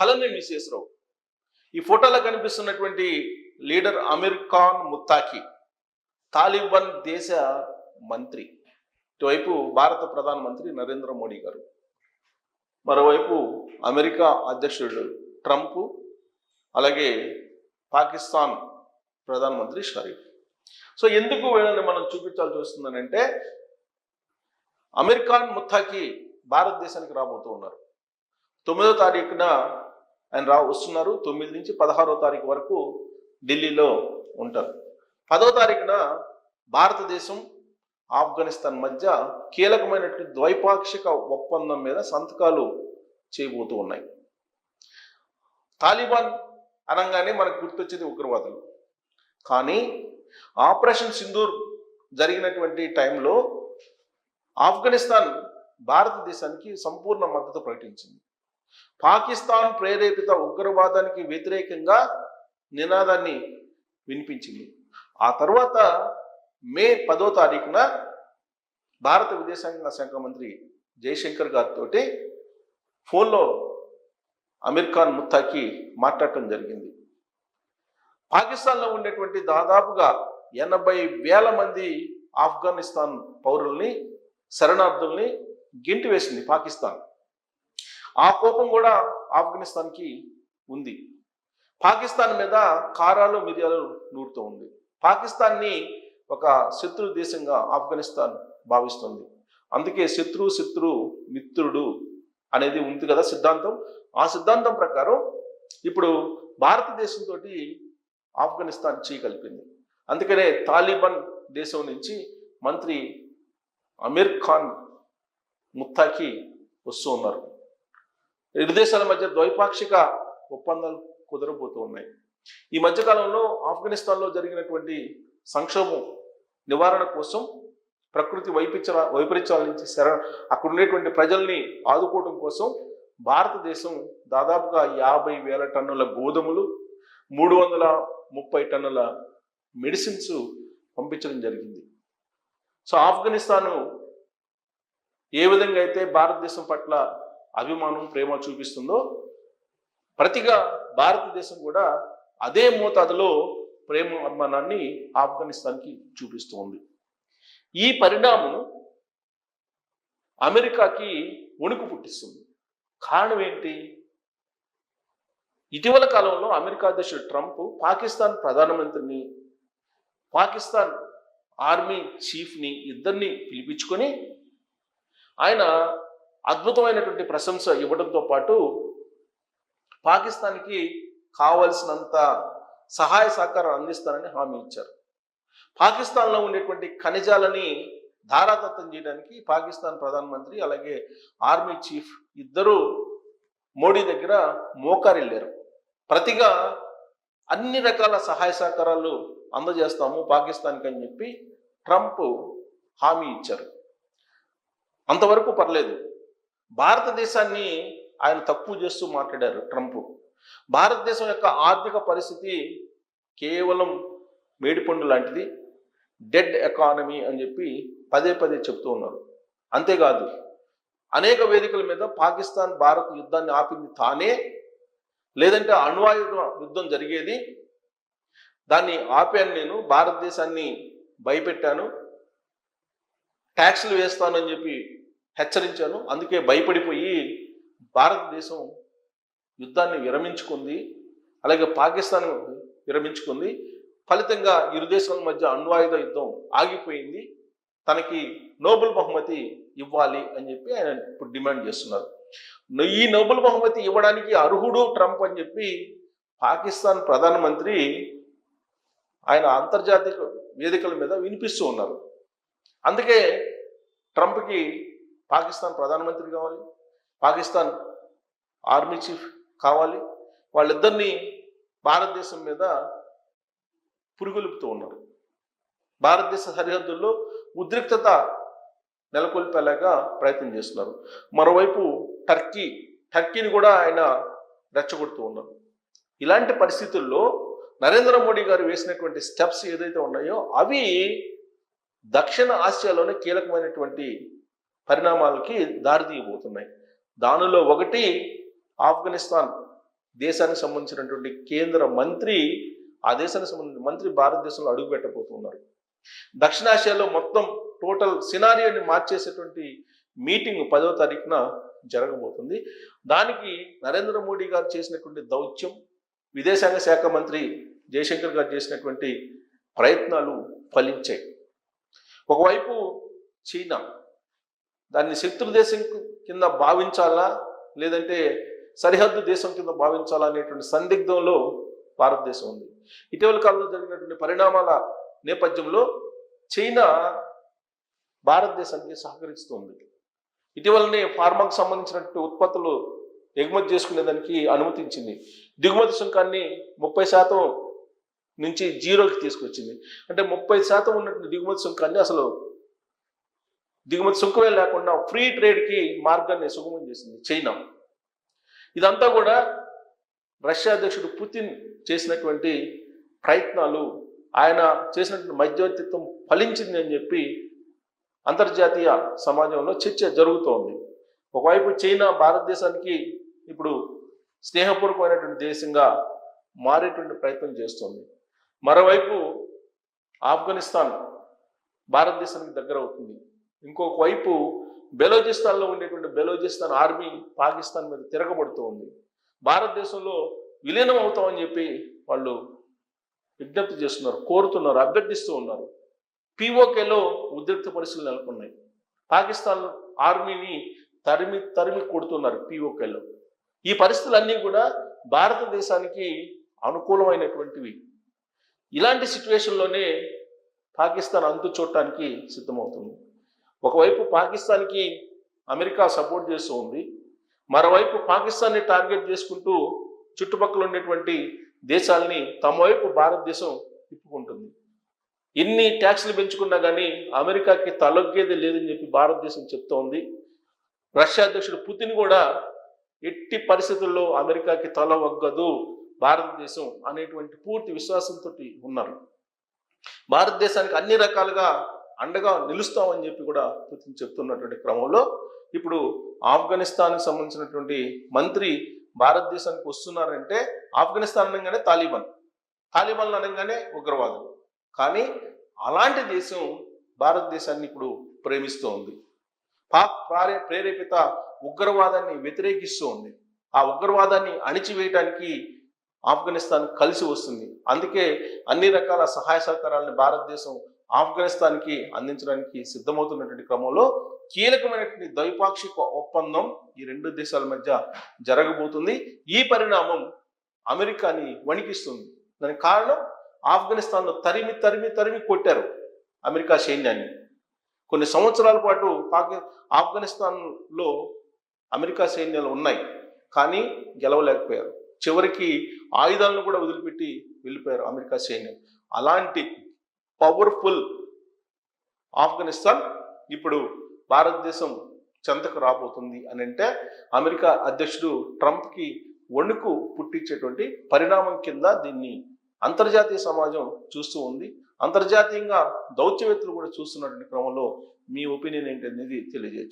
Hello నేను విశ్వేశ్వరరావు ఈ ఫోటోలో కనిపిస్తున్నటువంటి లీడర్ అమీర్ ఖాన్ ముత్తాకి తాలిబాన్ దేశ మంత్రి. ఇటువైపు భారత ప్రధానమంత్రి నరేంద్ర మోడీ గారు. మరోవైపు అమెరికా అధ్యక్షుడు ట్రంప్ అలాగే పాకిస్తాన్ ప్రధానమంత్రి షరీఫ్. సో ఎందుకు వీళ్ళని మనం చూపించాల్సి వస్తుందనంటే అమీర్ ఖాన్ ముత్తాకి భారతదేశానికి రాబోతూ ఉన్నారు. తొమ్మిదో తారీఖున ఆయన రా వస్తున్నారు. తొమ్మిది నుంచి పదహారో తారీఖు వరకు ఢిల్లీలో ఉంటారు. పదో తారీఖున భారతదేశం ఆఫ్ఘనిస్తాన్ మధ్య కీలకమైనటువంటి ద్వైపాక్షిక ఒప్పందం మీద సంతకాలు చేయబోతూ ఉన్నాయి. తాలిబాన్ అనగానే మనకు గుర్తొచ్చేది ఉగ్రవాదులు. కానీ ఆపరేషన్ సింధూర్ జరిగినటువంటి టైంలో ఆఫ్ఘనిస్తాన్ భారతదేశానికి సంపూర్ణ మద్దతు ప్రకటించింది. పాకిస్తాన్ ప్రేరేపిత ఉగ్రవాదానికి వ్యతిరేకంగా నినాదాన్ని వినిపించింది. ఆ తర్వాత మే పదో తారీఖున భారత విదేశాంగ శాఖ మంత్రి జయశంకర్ గారితో ఫోన్లో అమీర్ ఖాన్ ముత్తాకి మాట్లాడటం జరిగింది. పాకిస్తాన్లో ఉండేటువంటి దాదాపుగా ఎనభై వేల మంది ఆఫ్ఘనిస్తాన్ పౌరుల్ని శరణార్థుల్ని గెంటి వేసింది పాకిస్తాన్. ఆ కోపం కూడా ఆఫ్ఘనిస్తాన్కి ఉంది. పాకిస్తాన్ మీద కారాలు మిరియాలు నూరుతూ ఉంది. పాకిస్తాన్ని ఒక శత్రు దేశంగా ఆఫ్ఘనిస్తాన్ భావిస్తుంది. అందుకే శత్రు శత్రు మిత్రుడు అనేది ఉంది కదా సిద్ధాంతం. ఆ సిద్ధాంతం ప్రకారం ఇప్పుడు భారతదేశంతో ఆఫ్ఘనిస్తాన్ చేయగలిపింది అందుకనే తాలిబాన్ దేశం నుంచి మంత్రి అమీర్ ఖాన్ ముత్తాకి వస్తూ ఉన్నారు. ఇరు దేశాల మధ్య ద్వైపాక్షిక ఒప్పందాలు కుదరబోతూ ఉన్నాయి. ఈ మధ్యకాలంలో ఆఫ్ఘనిస్తాన్లో జరిగినటువంటి సంక్షోభం నివారణ కోసం ప్రకృతి వైపరీత్య వైపరీత్యాల నుంచి శర అక్కడ ఉండేటువంటి ప్రజల్ని ఆదుకోవడం కోసం భారతదేశం దాదాపుగా యాభై వేల టన్నుల గోధుమలు మూడు వందల ముప్పై టన్నుల మెడిసిన్స్ పంపించడం జరిగింది. సో ఆఫ్ఘనిస్తాను ఏ విధంగా అయితే భారతదేశం పట్ల అభిమానం ప్రేమ చూపిస్తుందో ప్రతిగా భారతదేశం కూడా అదే మోతాదులో ప్రేమ అభిమానాన్ని ఆఫ్ఘనిస్తాన్కి చూపిస్తోంది. ఈ పరిణామం అమెరికాకి వణుకు పుట్టిస్తుంది. కారణం ఏంటి? ఇటీవల కాలంలో అమెరికా అధ్యక్షుడు ట్రంప్ పాకిస్తాన్ ప్రధానమంత్రిని పాకిస్తాన్ ఆర్మీ చీఫ్ని ఇద్దరిని పిలిపించుకొని ఆయన అద్భుతమైనటువంటి ప్రశంస ఇవ్వడంతో పాటు పాకిస్తాన్కి కావలసినంత సహాయ సహకారం అందిస్తానని హామీ ఇచ్చారు. పాకిస్తాన్లో ఉండేటువంటి ఖనిజాలని ధారాదత్తం చేయడానికి పాకిస్తాన్ ప్రధానమంత్రి అలాగే ఆర్మీ చీఫ్ ఇద్దరు మోడీ దగ్గర మోకారిల్లారు. ప్రతిగా అన్ని రకాల సహాయ సహకారాలు అందజేస్తాము పాకిస్తాన్కి అని చెప్పి ట్రంప్ హామీ ఇచ్చారు. అంతవరకు పర్లేదు. భారతదేశాన్ని ఆయన తక్కువ చేస్తూ మాట్లాడారు ట్రంప్. భారతదేశం యొక్క ఆర్థిక పరిస్థితి కేవలం మేడిపండు లాంటిది. డెడ్ ఎకానమీ అని చెప్పి పదే పదే చెప్తూ ఉన్నారు. అంతేకాదు అనేక వేదికల మీద పాకిస్తాన్ భారత్ యుద్ధాన్ని ఆపింది తానే లేదంటే అణ్వాయుధ యుద్ధం జరిగేది. దాన్ని ఆపాను నేను భారతదేశాన్ని భయపెట్టాను ట్యాక్స్లు వేస్తానని చెప్పి హెచ్చరించాను. అందుకే భయపడిపోయి భారతదేశం యుద్ధాన్ని విరమించుకుంది. అలాగే పాకిస్తాన్ విరమించుకుంది. ఫలితంగా ఇరు దేశాల మధ్య అణ్వాయుధ యుద్ధం ఆగిపోయింది. తనకి నోబెల్ బహుమతి ఇవ్వాలి అని చెప్పి ఆయన ఇప్పుడు డిమాండ్ చేస్తున్నారు. ఈ నోబెల్ బహుమతి ఇవ్వడానికి అర్హుడు ట్రంప్ అని చెప్పి పాకిస్తాన్ ప్రధానమంత్రి ఆయన అంతర్జాతీయ వేదికల మీద వినిపిస్తూ ఉన్నారు. అందుకే ట్రంప్కి పాకిస్తాన్ ప్రధానమంత్రి కావాలి పాకిస్తాన్ ఆర్మీ చీఫ్ కావాలి వాళ్ళిద్దరినీ భారతదేశం మీద పురుగులుపుతూ ఉన్నారు. భారతదేశ సరిహద్దుల్లో ఉద్రిక్తత నెలకొల్పేలాగా ప్రయత్నం చేస్తున్నారు. మరోవైపు టర్కీ టర్కీని కూడా ఆయన రెచ్చగొడుతూ ఉన్నారు. ఇలాంటి పరిస్థితుల్లో నరేంద్ర మోడీ గారు వేసినటువంటి స్టెప్స్ ఏదైతే ఉన్నాయో అవి దక్షిణ ఆసియాలోనే కీలకమైనటువంటి పరిణామాలకి దారితీయబోతున్నాయి. దానిలో ఒకటి ఆఫ్ఘనిస్తాన్ దేశానికి సంబంధించినటువంటి కేంద్ర మంత్రి ఆ దేశానికి సంబంధించిన మంత్రి భారతదేశంలో అడుగు పెట్టబోతున్నారు దక్షిణాసియాలో మొత్తం టోటల్ సినారియోని మార్చేసేటువంటి మీటింగ్ పదవ తారీఖున జరగబోతుంది. దానికి నరేంద్ర మోడీ గారు చేసినటువంటి దౌత్యం విదేశాంగ శాఖ మంత్రి జయశంకర్ గారు చేసినటువంటి ప్రయత్నాలు ఫలించాయి. ఒకవైపు చైనా దాన్ని శత్రు దేశం కింద భావించాలా? లేదంటే సరిహద్దు దేశం కింద భావించాలా అనేటువంటి సందిగ్ధంలో భారతదేశం ఉంది. ఇటీవల కాలంలో జరిగినటువంటి పరిణామాల నేపథ్యంలో చైనా భారతదేశానికి సహకరిస్తుంది. ఇటీవలనే ఫార్మాకు సంబంధించినటువంటి ఉత్పత్తులు ఎగుమతి చేసుకునేదానికి అనుమతించింది. దిగుమతి సుంకాన్ని ముప్పై శాతం నుంచి జీరోకి తీసుకొచ్చింది. అంటే ముప్పై శాతం ఉన్నటువంటి దిగుమతి సుంకాన్ని అసలు దిగుమతి సుంకమే లేకుండా ఫ్రీ ట్రేడ్కి మార్గాన్ని సుగమం చేసింది చైనా. ఇదంతా కూడా రష్యా అధ్యక్షుడు పుతిన్ చేసినటువంటి ప్రయత్నాలు ఆయన చేసినటువంటి మధ్యవర్తిత్వం ఫలించింది అని చెప్పి అంతర్జాతీయ సమాజంలో చర్చ జరుగుతోంది. ఒకవైపు చైనా భారతదేశానికి ఇప్పుడు స్నేహపూర్వకమైనటువంటి దేశంగా మారేటువంటి ప్రయత్నం చేస్తోంది. మరోవైపు ఆఫ్ఘనిస్తాన్ భారతదేశానికి దగ్గర అవుతుంది ఇంకొక వైపు బెలోజిస్తాన్లో ఉండేటువంటి బెలోజిస్తాన్ ఆర్మీ పాకిస్తాన్ మీద తిరగబడుతూ ఉంది. భారతదేశంలో విలీనం అవుతామని చెప్పి వాళ్ళు విజ్ఞప్తి చేస్తున్నారు కోరుతున్నారు అభ్యర్థిస్తూ ఉన్నారు. పిఓకేలో ఉద్రిక్త పరిస్థితులు నెలకొన్నాయి. పాకిస్తాన్ ఆర్మీని తరిమి తరిమి కొడుతున్నారు పిఓకేలో. ఈ పరిస్థితులన్నీ కూడా భారతదేశానికి అనుకూలమైనటువంటివి. ఇలాంటి సిచ్యువేషన్లోనే పాకిస్తాన్ అంతు చూడటానికి సిద్ధమవుతుంది. ఒకవైపు పాకిస్తాన్కి అమెరికా సపోర్ట్ చేస్తూ ఉంది మరోవైపు పాకిస్తాన్ని టార్గెట్ చేసుకుంటూ చుట్టుపక్కల ఉండేటువంటి దేశాలని తమ వైపు భారతదేశం తిప్పుకుంటుంది. ఎన్ని ట్యాక్స్లు పెంచుకున్నా కానీ అమెరికాకి తలొగ్గేది లేదని చెప్పి భారతదేశం చెప్తోంది రష్యా అధ్యక్షుడు పుతిన్ కూడా ఎట్టి పరిస్థితుల్లో అమెరికాకి తల వగ్గదు భారతదేశం అనేటువంటి పూర్తి విశ్వాసంతో ఉన్నారు. భారతదేశానికి అన్ని రకాలుగా అండగా నిలుస్తామని చెప్పి కూడా పుతిన్ చెప్తున్నటువంటి క్రమంలో ఇప్పుడు ఆఫ్ఘనిస్తాన్కి సంబంధించినటువంటి మంత్రి భారతదేశానికి వస్తున్నారంటే ఆఫ్ఘనిస్తాన్ అనగానే తాలిబాన్. తాలిబాన్ అనగానే ఉగ్రవాదం కానీ అలాంటి దేశం భారతదేశాన్ని ఇప్పుడు ప్రేమిస్తూ ఉంది పాక్ ప్రారే ప్రేరేపిత ఉగ్రవాదాన్ని వ్యతిరేకిస్తూ ఉంది ఆ ఉగ్రవాదాన్ని అణిచివేయటానికి ఆఫ్ఘనిస్తాన్ కలిసి వస్తుంది. అందుకే అన్ని రకాల సహాయ సహకారాలను భారతదేశం ఆఫ్ఘనిస్తాన్కి అందించడానికి సిద్ధమవుతున్నటువంటి క్రమంలో కీలకమైనటువంటి ద్వైపాక్షిక ఒప్పందం ఈ రెండు దేశాల మధ్య జరగబోతుంది. ఈ పరిణామం అమెరికాని వణికిస్తుంది. దానికి కారణం ఆఫ్ఘనిస్తాన్లో తరిమి తరిమి తరిమి కొట్టారు అమెరికా సైన్యాన్ని. కొన్ని సంవత్సరాల పాటు పాకి ఆఫ్ఘనిస్తాన్లో అమెరికా సైన్యాలు ఉన్నాయి కానీ గెలవలేకపోయారు. చివరికి ఆయుధాలను కూడా వదిలిపెట్టి వెళ్ళిపోయారు అమెరికా సైన్యం. అలాంటి పవర్ఫుల్ ఆఫ్ఘనిస్తాన్ ఇప్పుడు భారతదేశం చెంతకు రాబోతుంది అని అంటే అమెరికా అధ్యక్షుడు ట్రంప్కి వణుకు పుట్టించేటువంటి పరిణామం కింద దీన్ని అంతర్జాతీయ సమాజం చూస్తూ ఉంది. అంతర్జాతీయంగా దౌత్యవేత్తలు కూడా చూస్తున్నటువంటి క్రమంలో మీ ఒపీనియన్ ఏంటి అనేది తెలియజేయచ్చు.